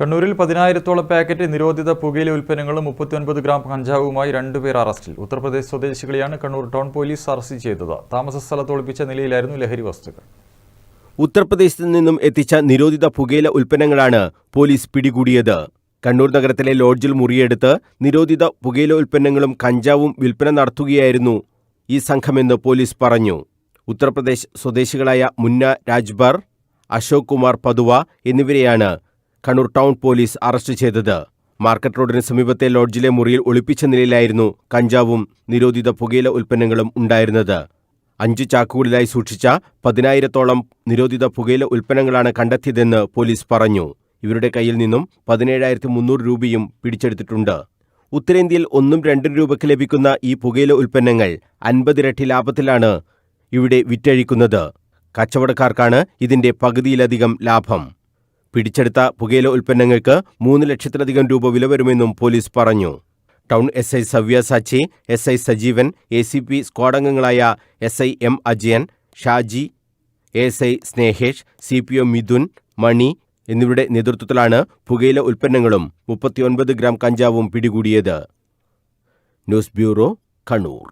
കണ്ണൂരിൽ പതിനായിരത്തോളം പാക്കറ്റ് നിരോധിത പുകയില ഉൽപ്പന്നങ്ങളും മുപ്പത്തിയൊൻപത് ഗ്രാം കഞ്ചാവുമായി രണ്ടുപേർ അറസ്റ്റിൽ. ഉത്തർപ്രദേശ് സ്വദേശികളെയാണ് കണ്ണൂർ ടൗൺ പോലീസ് അറസ്റ്റ് ചെയ്തത്. താമസ സ്ഥലത്ത് ഒളിപ്പിച്ച നിലയിലായിരുന്നു ലഹരി വസ്തുക്കൾ. ഉത്തർപ്രദേശിൽ നിന്നും എത്തിച്ച നിരോധിത പുകയില ഉൽപ്പന്നങ്ങളാണ് പോലീസ് പിടികൂടിയത്. കണ്ണൂർ നഗരത്തിലെ ലോഡ്ജിൽ മുറിയെടുത്ത് നിരോധിത പുകയില ഉൽപ്പന്നങ്ങളും കഞ്ചാവും വിൽപ്പന നടത്തുകയായിരുന്നു ഈ സംഘമെന്ന് പോലീസ് പറഞ്ഞു. ഉത്തർപ്രദേശ് സ്വദേശികളായ മുന്ന രാജ്ബർ അശോക് കുമാർ പതുവ എന്നിവരെയാണ് കണ്ണൂർ ടൗൺ പോലീസ് അറസ്റ്റ് ചെയ്തത്. മാർക്കറ്റ് റോഡിന് സമീപത്തെ ലോഡ്ജിലെ മുറിയിൽ ഒളിപ്പിച്ച നിലയിലായിരുന്നു കഞ്ചാവും നിരോധിത പുകയില ഉൽപ്പന്നങ്ങളും ഉണ്ടായിരുന്നത്. അഞ്ച് ചാക്കുകളിലായി സൂക്ഷിച്ച പതിനായിരത്തോളം നിരോധിത പുകയില ഉൽപ്പന്നങ്ങളാണ് കണ്ടെത്തിയതെന്ന് പോലീസ് പറഞ്ഞു. ഇവരുടെ കയ്യിൽ നിന്നും പതിനേഴായിരത്തി മുന്നൂറ് രൂപയും പിടിച്ചെടുത്തിട്ടുണ്ട്. ഉത്തരേന്ത്യയിൽ ഒന്നും രണ്ടും രൂപയ്ക്ക് ലഭിക്കുന്ന ഈ പുകയില ഉൽപ്പന്നങ്ങൾ അൻപതിരട്ടി ലാഭത്തിലാണ് ഇവിടെ വിറ്റഴിക്കുന്നത്. കച്ചവടക്കാർക്കാണ് ഇതിന്റെ പകുതിയിലധികം ലാഭം. പിടിച്ചെടുത്ത പുകയില ഉൽപ്പന്നങ്ങൾക്ക് മൂന്ന് ലക്ഷത്തിലധികം രൂപ വില വരുമെന്നും പോലീസ് പറഞ്ഞു. Town S I Savya Sachi S I Sajeevan A C P സ്ക്വാഡംഗങ്ങളായ S I M Ajayan Shaji S I Snehesh C P O Mithun Mani എന്നിവരുടെ നേതൃത്വത്തിലാണ് പുകയില ഉൽപ്പന്നങ്ങളും മുപ്പത്തിയൊൻപത് ഗ്രാം കഞ്ചാവും പിടികൂടിയത്. News bureau Kannur.